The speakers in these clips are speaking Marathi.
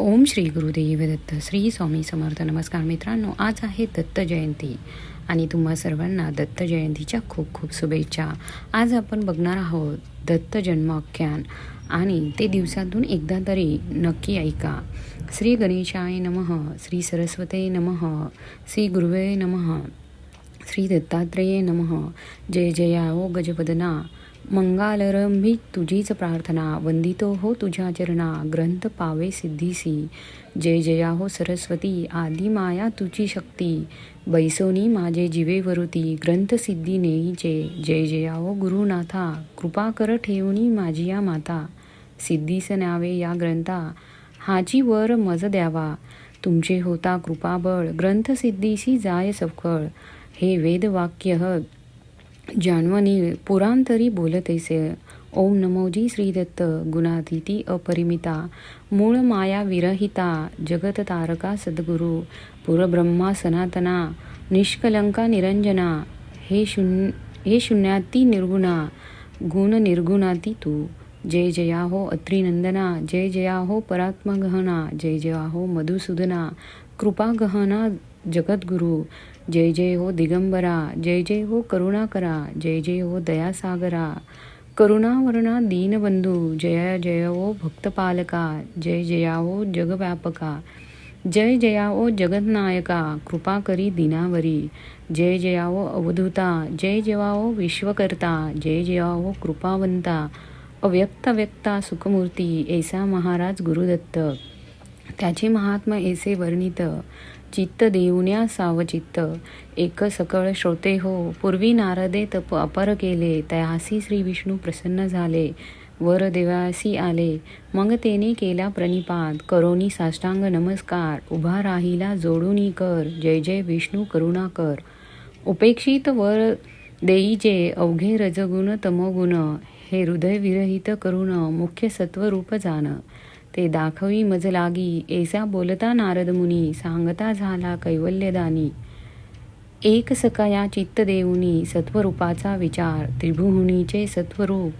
ओम श्री गुरुदेव दत्त श्री स्वामी समर्थ नमस्कार मित्रांनो आज आहे दत्त जयंती आणि तुम्हा सर्वांना दत्त जयंतीच्या खूप खूप शुभेच्छा. आज आपण बघणार आहोत दत्त जन्माख्यान आणि ते दिवसातून एकदा तरी नक्की ऐका. श्री गणेशाय नमः श्री सरस्वते नमः श्री गुरुवे नमः श्री दत्तात्रेय नमः जय जया ओ गजपदना मंगालरंभी तुझीच प्रार्थना वंदितो हो तुझ्या चरणा ग्रंथ पावे सिद्धीसी. जय जया हो सरस्वती आदी माया तुझी शक्ती. बैसोनी माझे जीवे वरुती ग्रंथ सिद्धी नेईचे. जय जया हो गुरुनाथा कृपा कर ठेवणी माझी या माता. सिद्धीस नावे या ग्रंथा हाची वर मज द्यावा. तुमचे होता कृपाबळ ग्रंथ सिद्धीसी जाय सफळ. हे वेदवाक्य जाणवणी पुरांतरी बोलतेसे ओम नमोजी श्रीदत्त गुणाधिती अपरिमिता मूळ माया विरहिता जगत तारका सद्गुरु पुरब्रह्मा सनातना निष्कलंका निरंजना हे शून्य हे शून्याती निर्गुणा गुण निर्गुणाती तू जय जया हो अत्रिनंदना जय जया हो परात्मगहना जय जया हो मधुसूदना कृपागहना जगद्गुरू जगद्गुरु जय जय हो दिगंबरा जय जय हो करुणाकरा जय जय हो दयासागरा. करुणावर्णा दीनबंधू जय जय हो भक्तपालका जय जया ओ जगव्यापका. जय जया ओ जगन्नायका कृपा करी दिनावरी. जय जया ओ अवधूता जय जया ओ विश्वकर्ता जय जया ओ कृपावंता. अव्यक्त व्यक्ता सुखमूर्ती ऐसा महाराज गुरुदत्त. त्याचे महात्मा ऐसे वर्णित. चित्त देऊन्या सावचित्त. एक सकळ श्रोते हो पूर्वी नारदे तप अपर केले तयासी श्री विष्णू प्रसन्न झाले वर देवासी आले. मग तेने केला प्रणिपात करोनी साष्टांग नमस्कार उभा राहिला जोडूनी कर जय जय विष्णू करुणा कर. उपेक्षित वर देईजे अवघे रजगुण तमगुण हे हृदय विरहित करुण मुख्य सत्वरूप जाण ते दाखवी मज लागी. ऐसा बोलता नारद मुनी सांगता झाला कैवल्यदानी. एक सकया चित्त देऊनी सत्वरूपाचा विचार त्रिभुवनीचे सत्वरूप.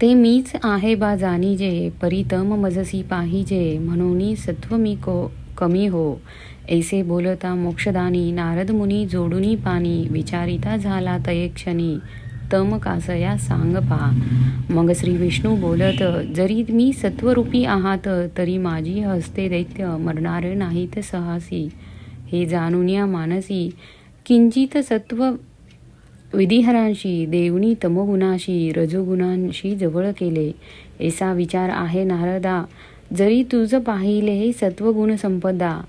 ते मीच आहे बा जाणीजे परितम मजसी पाहिजे म्हणून सत्व मी को कमी हो. ऐसे बोलता मोक्षदानी नारद मुनी जोडुनी पाणी विचारिता झाला तये क्षणी तम कासया सांग पहा. मग श्री विष्णू बोलत जरी मी सत्वरूपी आहात तरी माझी हस्ते दैत्य मरणार नाहीत सहासी. हे जाणून या मानसी किंचित सत्व विधिहरांशी देवनी तमगुणाशी रजोगुणांशी जवळ केले. ऐसा विचार आहे नारदा जरी तुझं पाहिले हे सत्वगुण संपदा.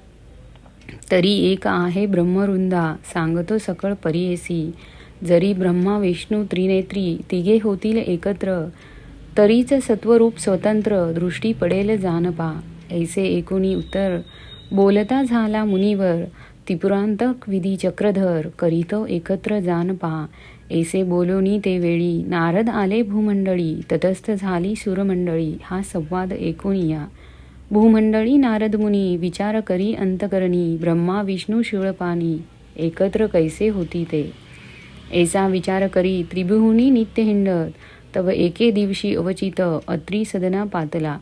तरी एक आहे ब्रह्मवृंदा सांगतो सकळ परियेसी. जरी ब्रह्मा विष्णू त्रिनेत्री तिघे होतील एकत्र तरीच सत्वरूप स्वतंत्र दृष्टी पडेल जानपा ऐसे एकुणी उत्तर बोलता झाला मुनीवर त्रिपुरांतक विधी चक्रधर करीतो एकत्र जान पा ऐसे बोलोनी ते वेळी नारद आले भूमंडळी तटस्थ झाली सुरमंडळी हा संवाद ऐकूनिया भूमंडळी नारद मुनी विचार करी अंतकरणी ब्रह्मा विष्णू शिवळपाणी एकत्र कैसे होती ते? ऐसा विचार करी त्रिभुवनी नित्य हिंडत. तव एके दिवशी अवचित अत्री सदना पातला.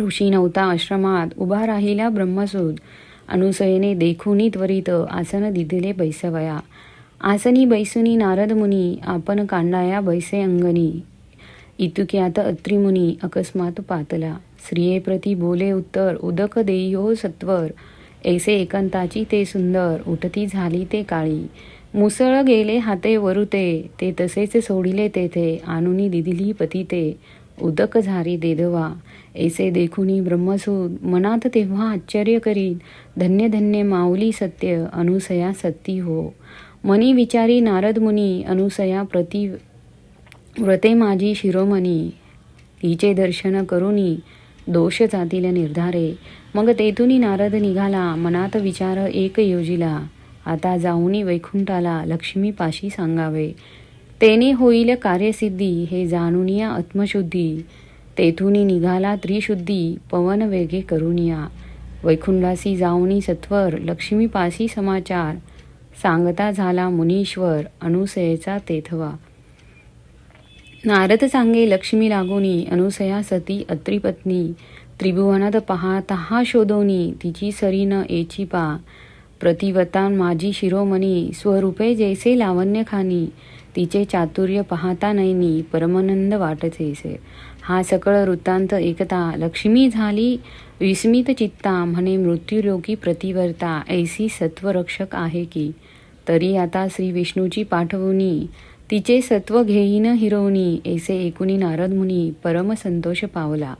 ऋषी नव्हता आश्रमात उभा राहिला ब्रह्मसूद. अनुसयेने देखुनी त्वरित आसन दिलेले बैसवया. आसनी बैसुनी नारद मुनी आपण कांडाया बैसे अंगनी इतुक्यात अत्रिमुनी अकस्मात पातला. स्त्रियेप्रती बोले उत्तर उदक देयो सत्वर. ऐसे एकांताची ते सुंदर उठती झाली ते काळी. मुसळ गेले हाते वरुते ते तसेच सोडिले तेथे आणूनी दिदिली पतिते उदक झारी देदवा ऐसे देखुनी ब्रह्मसूद मनात तेव्हा आश्चर्य करीत धन्य धन्य माऊली सत्य अनुसया सत्ती हो. मनी विचारी नारद मुनी अनुसया प्रति व्रते माझी शिरोमणी हिचे दर्शन करुनी दोष जातील निर्धारे. मग तेथुनी नारद निघाला मनात विचार एक योजिला आता जाऊनी वैकुंठाला लक्ष्मीपाशी सांगावे. तेने होईल कार्यसिद्धी हे जाणून आत्मशुद्धी. तेथून निघाला त्रिशुद्धी पवन वेगे करुनिया. वैकुंठासी जाऊनी सत्वर लक्ष्मीपाशी समाचार. सांगता झाला मुनीश्वर अनुसयेचा तेथवा. नारद सांगे लक्ष्मी लागोनी अनुसया सती अत्रिपत्नी. त्रिभुवनात पाहता शोधोनी तिची सरीन एची पा. प्रतिवतान माझी शिरोमणी स्वरूपे जैसे लावण्यखानी तिचे चातुर्य पाहता नैनी परमानंद वाटतेसे हा सकळ वृत्तांत एकता लक्ष्मी झाली विस्मित चित्ता म्हणे मृत्युलोकी प्रतिवर्ता ऐसी सत्वरक्षक आहे की. तरी आता श्री विष्णूची पाठवणी तिचे सत्व घेईन हिरवणी ऐसे एकूणी नारद मुनी परम संतोष पावला.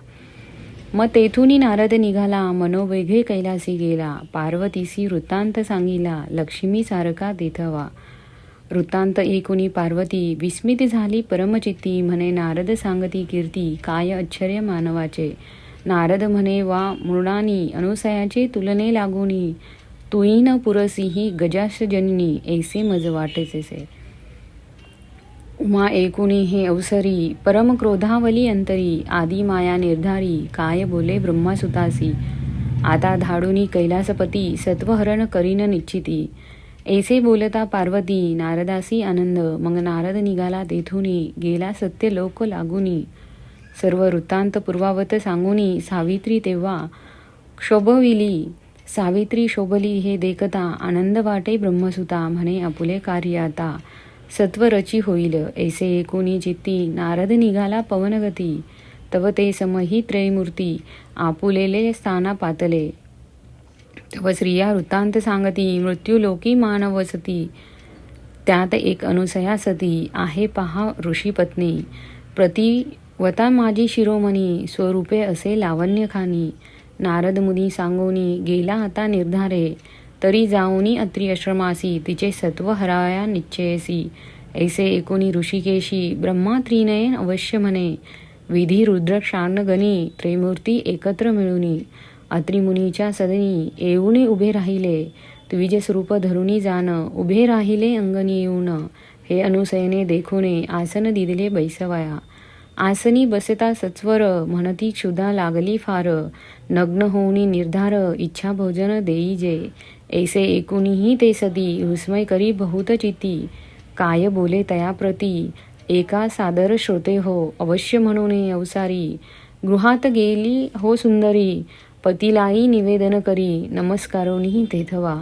मग तेथून नारद निघाला मनोवेघे कैलासी गेला. पार्वतीसी वृत्तांत सांगिला लक्ष्मी सारखा देथवा. वृत्तांत एकुणी पार्वती विस्मित झाली. परमचित्ती म्हणे नारद सांगती कीर्ती काय आश्चर्य मानवाचे. नारद म्हणे वा मृणानी अनुसयाचे तुलने लागुनी. तुईन पुरसी पुरसीही गजास जननी ऐसे मज वाटेचे उमा एकुणी हे अवसरी परम क्रोधावली अंतरी आदी माया निर्धारी काय बोले ब्रह्मासुतासी? आता धाडुनी कैलासपती सत्वहरण करीन निश्चिती. ऐसे बोलता पार्वती नारदासी आनंद मग नारद निघाला तेथुनी गेला सत्य लोक लागुनी. सर्व वृत्तांत पूर्वावत सांगुनी सावित्री तेव्हा क्षोभविली. सावित्री शोभली हे देखता आनंद वाटे ब्रह्मसुता म्हणे आपुले कार्य आता सत्वरची होईल. ऐसे एकोणी चित्ती नारद निघाला पवनगती. तव ते समही त्रयमूर्ती आपुलेले स्थाना पातले. तव स्त्रिया वृत्तांत सांगती मृत्यू लोकी मानवसती त्यात एक अनुसया सती आहे पहा ऋषीपत्नी प्रतिवता माझी शिरोमणी स्वरूपे असे लावण्यखानी नारद मुनी सांगोनी गेला आता निर्धारे. तरी जाऊनी अत्री अश्रमासी तिचे सत्व हराया निश्चयसी. ऐसे एकोणी ऋषिकेशी ब्रह्मा त्रिनयन अवश्य म्हणे. विधी रुद्र गणी त्रिमूर्ती एकत्र मिळुनी. अत्रिमुनीच्या सदनी येऊने उभे राहिले. द्विज स्वरूप धरुणी जाण उभे राहिले अंगणी येऊन. हे अनुसयने देखुने आसन दिदले बैसवाया. आसनी बसता सत्वर म्हणती क्षुधा लागली फार. नग्न होऊनी निर्धार इच्छा भोजन देई जे ऐसे एकूणही ते सदी हुस्मय करी बहुत चिती काय बोले तयाप्रती एका सादर श्रोते हो अवश्य म्हणून अवसारी। गृहात गेली हो सुंदरी पतीलाई निवेदन करी नमस्कारोनी तेथवा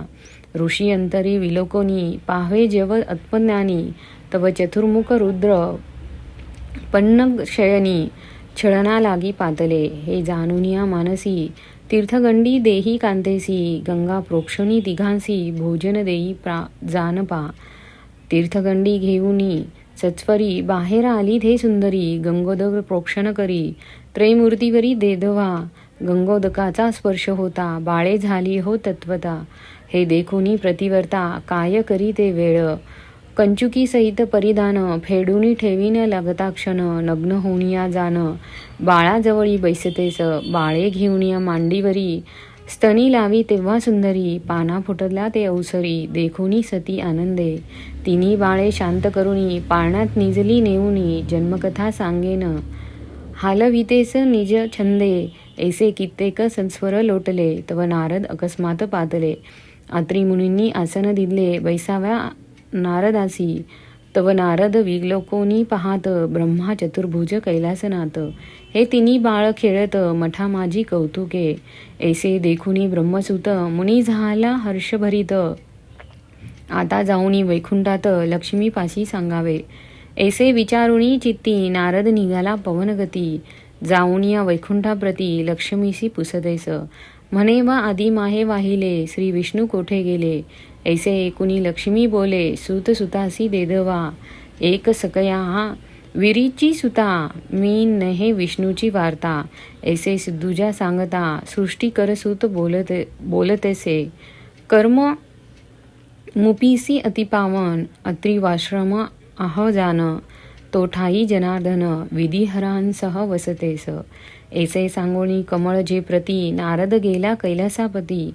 ऋषी अंतरी विलोकोनी पाहवे जेव आत्मज्ञानी तव चतुर्मुख रुद्र पन्नशयनी छळना लागी पातले। हे जाणूनिया मानसी तीर्थगंडी देही कांतेसी गंगा प्रोक्षणी तिघांसी भोजन देई प्रा जानपा. तीर्थगंडी घेऊनी सचवरी बाहेर आली थे सुंदरी गंगोदक प्रोक्षण करी त्रैमूर्तीवरी देधवा गंगोदकाचा स्पर्श होता बाळे झाली हो तत्वता. हे देखुनी प्रतिवर्ता काय करी ते वेळ? कंचुकी सहित परिधान फेडूनी ठेवीन लागता क्षण नग्न होऊनिया जाण बाळाजवळी बैसतेस बाळे घेऊनिया मांडीवरी. स्तनी लावी तेव्हा सुंदरी पाना फुटला ते अवसरी. देखुनी सती आनंदे. तिनी बाळे शांत करुणी पाळण्यात निजली नेऊनी जन्मकथा सांगेन. हालवितेस निज छंदे ऐसे कित्येक संस्वर लोटले तव नारद अकस्मात पातले. आत्री मुनींनी आसन दिले बैसाव्या नारदासी तव नारद विलोकोनी पाहात ब्रह्मा चतुर्भुज कैलासनात हे तिन्ही बाळ खेळत मठा माझी कौतुके. ऐसे देखुनी ब्रह्मसुत मुनी झाला हर्षभरित. आता जाऊनी वैकुंठात लक्ष्मीपाशी सांगावे. ऐसे विचारुणी चित्ती नारद निघाला पवनगती. जाऊन या वैकुंठाप्रती लक्ष्मीशी पुसदेस म्हणे वा आधी माहे वाहिले श्री विष्णू कोठे गेले? ऐसे एकुणी लक्ष्मी बोले सुत सुतासी देदवा एक सकया हा विरीची सुता मी नहे विष्णूची वार्ता ऐसे सिद्धुजा सांगता सृष्टी करसूत बोलत बोलतेसे कर्म मुपीसी अतिपावन अत्रिवाश्रम आह जान तो ठाई जनार्दन विधिहरांसह वसतेस. ऐसे सांगोणी कमळ जे प्रती नारद गेला कैलासापती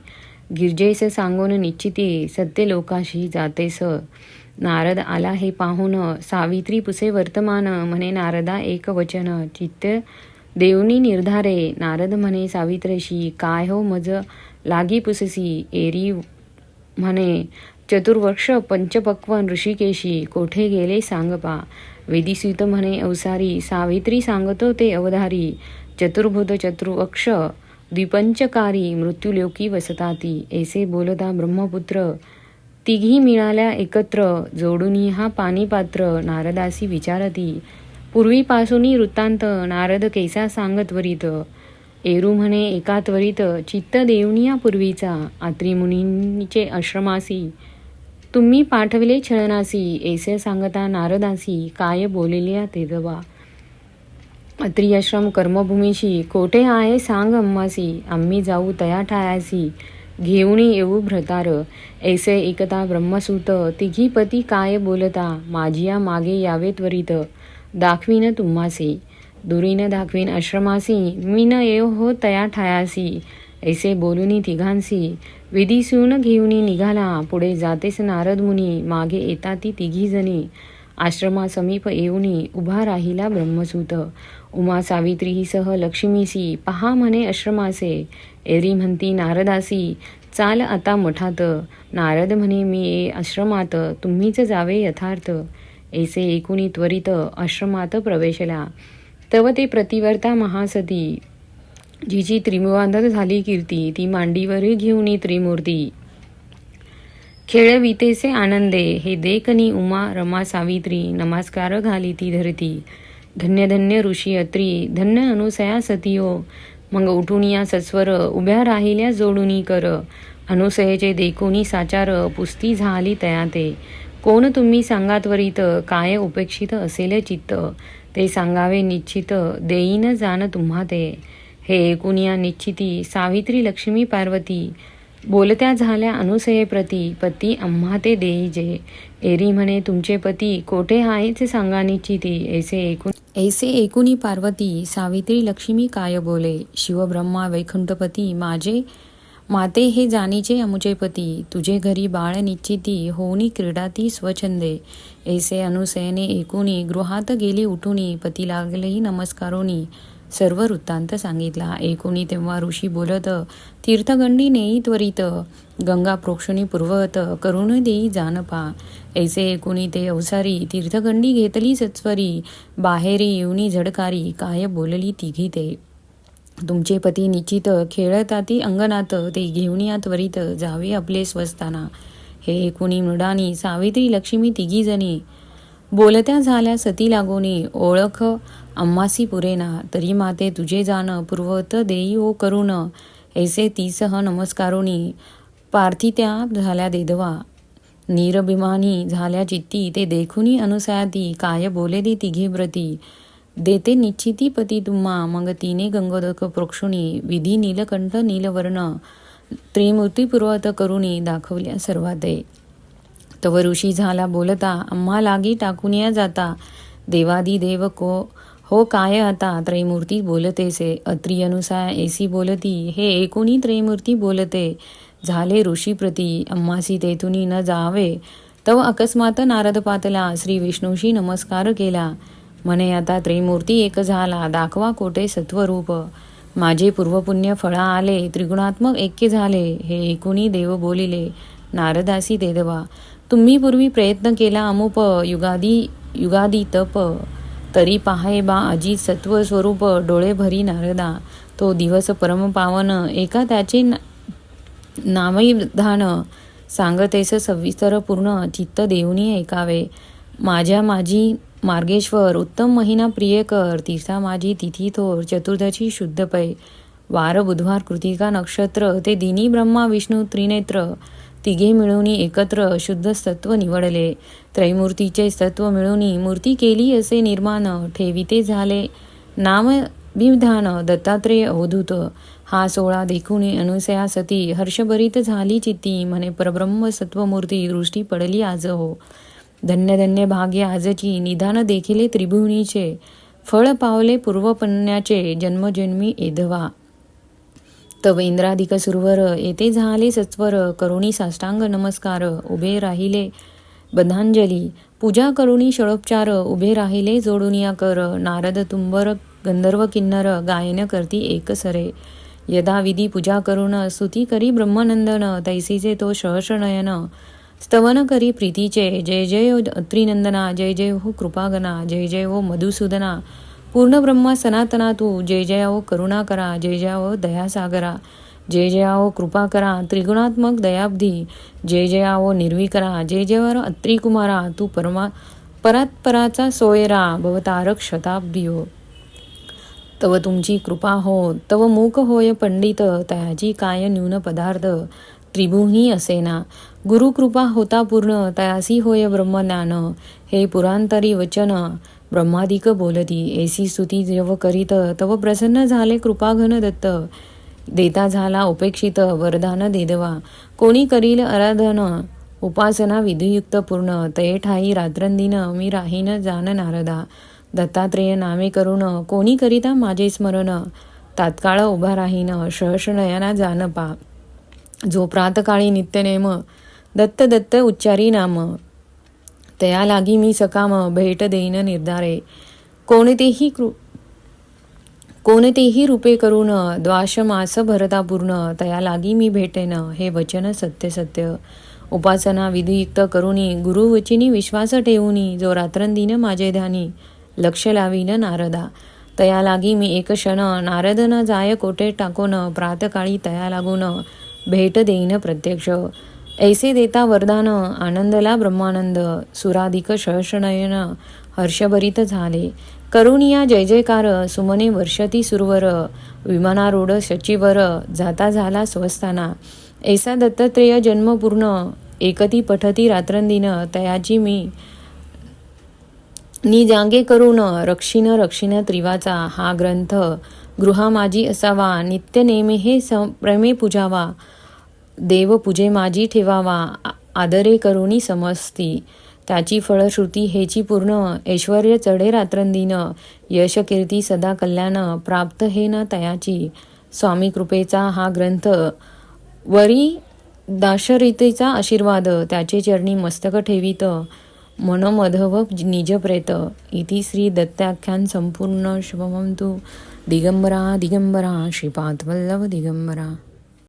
गिरजेस सांगून निश्चिती सत्य लोकाशी जातेस. नारद आला हे पाहून सावित्री पुसे वर्तमान म्हणे नारदा एक वचन. चित्त देवनी निर्धारे. नारद म्हणे सावित्रेशी काय हो मज लागी पुससी? एरी म्हणे चतुर्वर्ष पंचपक्वन ऋषिकेशी कोठे गेले सांगपा वेदिसीत म्हणे अवसारी सावित्री सांगतो ते अवधारी. चतुर्भुत चतुर्वक्ष द्विपंचकारी मृत्यूलोकी वसताती. ऐसे बोलता ब्रह्मपुत्र तिघी मिळाल्या एकत्र जोडूनी हा पाणीपात्र नारदासी विचारती. पूर्वीपासून वृत्तांत नारद कैसा सांगत वरित? एरू म्हणे एका त्वरित चित्त देवनिया पूर्वीचा. आत्रिमुनींचे आश्रमासी. तुम्ही पाठविले छळनासी. ऐसे सांगता नारदासी काय बोलिल्या तेजवा अत्री कर्मभूमीशी कोठे आहे सांग अम्मासी. आम्ही जाऊ तया ठायासी. घेऊन येऊ भ्रतार. ऐसे एकता ब्रह्मसूत. तिघी पती काय बोलता? माझिया मागे यावे त्वरित दाखवीन तुम्हासी. दुरीन दाखवीन आश्रमासी. मी न येऊ हो तया ठायासी. ऐसे बोलुनी तिघांसी. विधी सुन घेऊनी निघाला. पुढे जातेस नारद मुनी. मागे येता ती तिघी जणी आश्रमासमीप येऊनी उभा राहिला ब्रह्मसूत. उमा सावित्री सह लक्ष्मीसी पहा म्हणे आश्रमासे एरी म्हणती नारदासी चाल आता मठात. नारद म्हणे मी ये आश्रमात तुम्हीच जावे यथार्थ. ऐसे एकूणी त्वरित आश्रमात प्रवेशला. तव ते प्रतिवर्ता महासती. जिची त्रिमुवांधर झाली कीर्ती ती मांडीवर घेऊनी त्रिमूर्ती खेळवितेसे आनंदे हे देखनी उमा रमा सावित्री नमस्कार घाली ती धरती. धन्य धन्य ऋषी अत्री धन्य अनुसया सतियो. मग उठून या सस्वर उभ्या राहिल्या जोडुनी कर. अनुसयेचे देखोनी साचार पुस्ती झाली तयाते. कोण तुम्ही सांगा त्वरित काय उपेक्षित असेल चित्त? ते सांगावे निश्चित देईन जाण तुम्हा ते हे ऐकून निश्चिती सावित्री लक्ष्मी पार्वती बोलत्या झाल्या अनुसयेप्रती पती आम्हा ते देईजे एरी म्हणे तुमचे पती कोठे आहेच सांगा निश्चिती ऐसे ऐकून ऐसे ऐकुनी पार्वती सावित्री लक्ष्मी काय बोले? शिवब्रह्मा वैकुंठपती माझे माते हे जाणीचे अमुचे पती तुझे घरी बाळ निश्चिती होनी क्रीडाती स्वछंदे. ऐसे अनुसयने ऐकुनी गृहात गेली उठुनी पती लागलेही नमस्कारोनी. सर्व वृत्तांत सांगितला. ऐकुनी तेव्हा ऋषी बोलत तीर्थगंडी नेई त्वरित गंगा प्रोक्षणी पूर्वत करुण देई जानपा. ऐसे ऐकुनी ते अवसारी तीर्थगंडी घेतली सत्वरी बाहेरी येऊनी झडकारी काय बोलली तिघी ते. तुमचे पती निश्चित खेळताती अंगणात ते घेऊन या त्वरित जावे आपले स्वस्ताना हे एकूणी मृडानी सावित्री लक्ष्मी तिघी जणी बोलत्या झाल्या सती लागोनी. ओळख अम्मासी पुरेना तरी माते तुझे जाण पूर्वत देई ओ करुण. ऐसे तीसह नमस्कारुणी पार्थित्या झाल्या देदवा नीरभिमानी झाल्या चित्ती ते देखुनी अनुसयाती काय बोले दे तिघे व्रती देते निश्चिती पती तुम्हा मग तिने गंगोदक प्रोक्षुणी विधी नीलकंठ नीलवर्ण त्रिमूर्तीपूर्वत करुणी दाखवल्या सर्वाते. तव ऋषी झाला बोलता आम्हा लागी टाकून या जाता. देवादी देव को हो काय आता? त्रैमूर्ती बोलतेसे अत्री अनुसार एसी बोलती हे एकूणी त्रैमूर्ती बोलते. झाले ऋषीप्रती. अम्मासी तेथुनी न जावे. तव अकस्मात नारद पातला. श्री विष्णूशी नमस्कार केला. म्हणे आता त्रिमूर्ती एक झाला. दाखवा कोटे सत्वरूप. माझे पूर्वपुण्य फळा आले. त्रिगुणात्मक ऐक्य झाले. हे एकूणी देव बोलिले. नारदासी देदवा. तुम्ही पूर्वी प्रयत्न केला अमुप. युगादी युगादी तप तरी पाहाय बा आजी सत्व स्वरूप डोळे भरी नारदा. तो दिवस परम पावन एका त्याचे नामविधान सांगतेस सविस्तर पूर्ण चित्त देऊनी ऐकावे. माझ्या माझी मार्गेश्वर उत्तम महिना प्रियकर तीर्था माझी तिथी थोर चतुर्दशी शुद्ध पै. वार बुधवार कृतिका नक्षत्र ते दिनी ब्रह्मा विष्णू त्रिनेत्र. तिघे मिळून एकत्र शुद्ध सत्व निवडले. त्रैमूर्तीचे सत्व मिळून मूर्ती केली असे निर्माण ठेविते झाले. नाम विधान दत्तात्रेय अवधूत. हा सोळा देखून अनुसया सती हर्षभरीत झाली चित्ती. म्हणे परब्रह्म सत्वमूर्ती दृष्टी पडली आज हो. धन्य धन्य भाग्य आजची निधान देखिले त्रिभुवनीचे. फळ पावले पूर्वपण्याचे जन्मजन्मी एधवा. तव इंद्राधिक सुरवर येथे झाले सत्वर करुणी साष्टांग नमस्कार उभे राहिले बधांजली. पूजा करुणी षडोपचार उभे राहिले जोडुनिया कर नारद तुंबर गंधर्व किन्नर गायन करती एकसरे यदा विधी पूजा करून स्तुती करी ब्रह्मनंदन तैसीचे तो सहस्र नयन. स्तवन करी प्रीतीचे जय जय अत्रिनंदना त्रिनंदना जय जय हो कृपागना जय जय हो मधुसूदना. पूर्ण ब्रह्मा सनातना तू जय जय करुणा करा जय जय हो दयासागरा जय जय कृपा करा त्रिगुणात्मक दयाब्धी जय जय हो निर्विकरा जय जय अत्रिकुमारा तू परमा परात्पराचा सोयरा भवतारक शताब्दियो. तव तुमची कृपा हो तव मूक होय पंडित तयाची काय न्यून पदार्थ त्रिभुही असेना. गुरुकृपा होता पूर्ण तयासी होय ब्रह्मज्ञान हे पुरांतरी वचन ब्रह्मादिक बोलती एसी स्तुती जव करीत तव प्रसन्न झाले कृपाघन दत्त. देता झाला उपेक्षित वरदान देदवा. कोणी करील आराधन? उपासना विधियुक्त पूर्ण. तये ठाई रात्रंदिन मी राहीन जान नारदा. दत्तात्रेय नामे करून कोणी करिता माझे स्मरण? तात्काळ उभा राहीन सहर्ष नयना जान पा जो प्रातकाळी नित्यनेम दत्त दत्त उच्चारी नाम. तया लागी मी सकाम भेट देईन निर्धारे. कोणतेही कृ कोणतेही रूपे करून द्वाश मास भरता पूर्ण तया लागी मी भेटेन हे वचन सत्य सत्य. उपासना विधियुक्त करुणी गुरुवचिनी विश्वास ठेवूनी जो रात्रंदिन माझे ध्यानी लक्ष लावीन नारदा. तया लागी मी एक क्षण नारद न जाय कोठे टाकून प्रातकाळी तया लागून भेट देईन प्रत्यक्ष. ऐसे देता वरदान आनंदला ब्रह्मानंद सुराधिक सहर्षनयन हर्षभरित झाले. करुणिया जय जयकार सुमने वर्षती सुरवर विमानारूढ शचीवर जाता झाला स्वस्थाना. ऐसा दत्तत्रेय जन्म पूर्ण एकती पठती रात्रंदिन तयाची मी. नि जागे करून रक्षिण रक्षिण त्रिवाचा हा ग्रंथ गृहा माझी असावा. नित्य नेमे हे प्रेमे पूजावा. देव माझी ठेवावा आदरे करुणी समजती त्याची फळश्रुती हेची पूर्ण ऐश्वर चढे रात्रंदिन. यशकीर्ती सदा कल्याण प्राप्त हे न तयाची. स्वामी कृपेचा हा ग्रंथ. वरी दाशरितेचा आशीर्वाद त्याचे चरणी मस्तक ठेवित. मनमधव निज प्रेत. इति श्री दत्ताख्यान संपूर्ण. शुभमंतु. दिगंबरा दिगंबरा. श्रीपाद वल्लभ दिगंबरा.